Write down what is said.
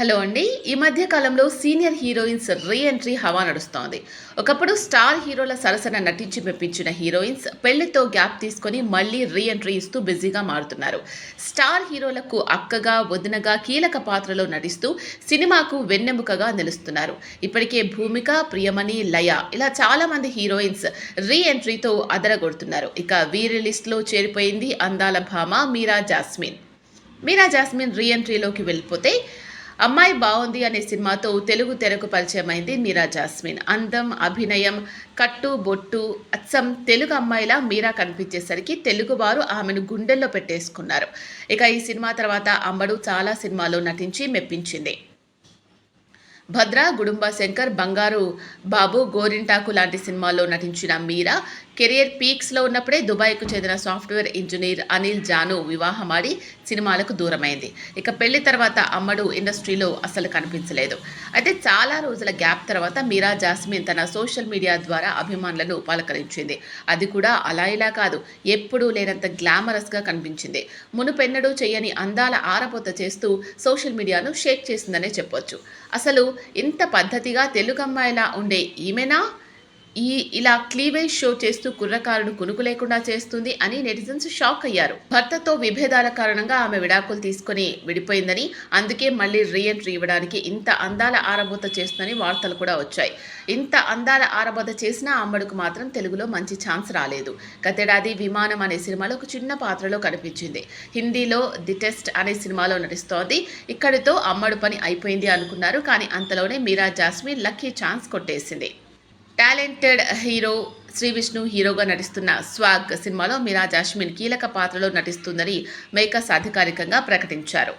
Hello అండి. ఈ మధ్య కాలంలో సీనియర్ హీరోయిన్స్ రీ ఎంట్రీ హవా నడుస్తోంది. ఒకప్పుడు స్టార్ హీరోల సరసన నటించి మెప్పించిన హీరోయిన్స్ పెళ్ళితో గ్యాప్ తీసుకొని మళ్ళీ రీ ఎంట్రీ ఇస్తూ బిజీగా మారుతున్నారు. స్టార్ హీరోలకు అక్కగా వదినగా కీలక పాత్రలో నటిస్తూ సినిమాకు వెన్నెముకగా నిలుస్తున్నారు. ఇప్పటికే భూమిక ప్రియమణి లయ ఇలా చాలామంది హీరోయిన్స్ రీ ఎంట్రీతో అదరగొడుతున్నారు. ఇక వీరి లిస్ట్లో చేరిపోయింది అందాల భామ మీరా జాస్మిన్. మీరా జాస్మిన్ రీ ఎంట్రీలోకి వెళ్ళిపోతే అమ్మాయి బాగుంది అనే సినిమాతో తెలుగు తెరకు పరిచయమైంది మీరా జాస్మిన్. అందం అభినయం కట్టు బొట్టు అచ్చం తెలుగు అమ్మాయిలా మీరా కనిపించేసరికి తెలుగువారు ఆమెను గుండెల్లో పెట్టేసుకున్నారు. ఇక ఈ సినిమా తర్వాత అమ్మడు చాలా సినిమాల్లో నటించి మెప్పించింది. భద్ర గుడుంబ శంకర్ బంగారు బాబు గోరింటాకు లాంటి సినిమాల్లో నటించిన మీరా కెరియర్ పీక్స్లో ఉన్నప్పుడే దుబాయ్కు చెందిన సాఫ్ట్వేర్ ఇంజనీర్ అనిల్ జాను వివాహమాడి సినిమాలకు దూరమైంది. ఇక పెళ్ళి తర్వాత అమ్మడు ఇండస్ట్రీలో అసలు కనిపించలేదు. అయితే చాలా రోజుల గ్యాప్ తర్వాత మీరా జాస్మిన్ తన సోషల్ మీడియా ద్వారా అభిమానులను పలకరించింది. అది కూడా అలా ఇలా కాదు ఎప్పుడూ లేనంత గ్లామరస్గా కనిపించింది. మునుపెన్నడూ చేయని అందాల ఆరపోత చేస్తూ సోషల్ మీడియాను షేక్ చేసిందనే చెప్పొచ్చు. అసలు ఇంత పద్ధతిగా తెలుగు అమ్మాయిలా ఉండే ఈమెనా? ఈ ఇలా క్లీవేజ్ షో చేస్తూ కుర్రకారును కునుకు లేకుండా చేస్తుంది అని నెటిజన్స్ షాక్ అయ్యారు. భర్తతో విభేదాల కారణంగా ఆమె విడాకులు తీసుకుని విడిపోయిందని అందుకే మళ్ళీ రీఎంట్రీ ఇవ్వడానికి ఇంత అందాల ఆరబోత చేస్తుందని వార్తలు కూడా వచ్చాయి. ఇంత అందాల ఆరబోత చేసినా అమ్మడుకు మాత్రం తెలుగులో మంచి ఛాన్స్ రాలేదు. గతేడాది విమానం అనే సినిమాలో ఒక చిన్న పాత్రలో కనిపించింది. హిందీలో ది టెస్ట్ అనే సినిమాలో నటిస్తోంది. ఇక్కడితో అమ్మడు పని అయిపోయింది అనుకున్నారు కానీ అంతలోనే మీరా జాస్మిన్ లక్కీ ఛాన్స్ కొట్టేసింది. టాలెంటెడ్ హీరో శ్రీ విష్ణు హీరోగా నటిస్తున్న స్వాగ్ సినిమాలో మీరా జాస్మిన్ కీలక పాత్రలో నటిస్తుందని మేకర్స్ అధికారికంగా ప్రకటించారు.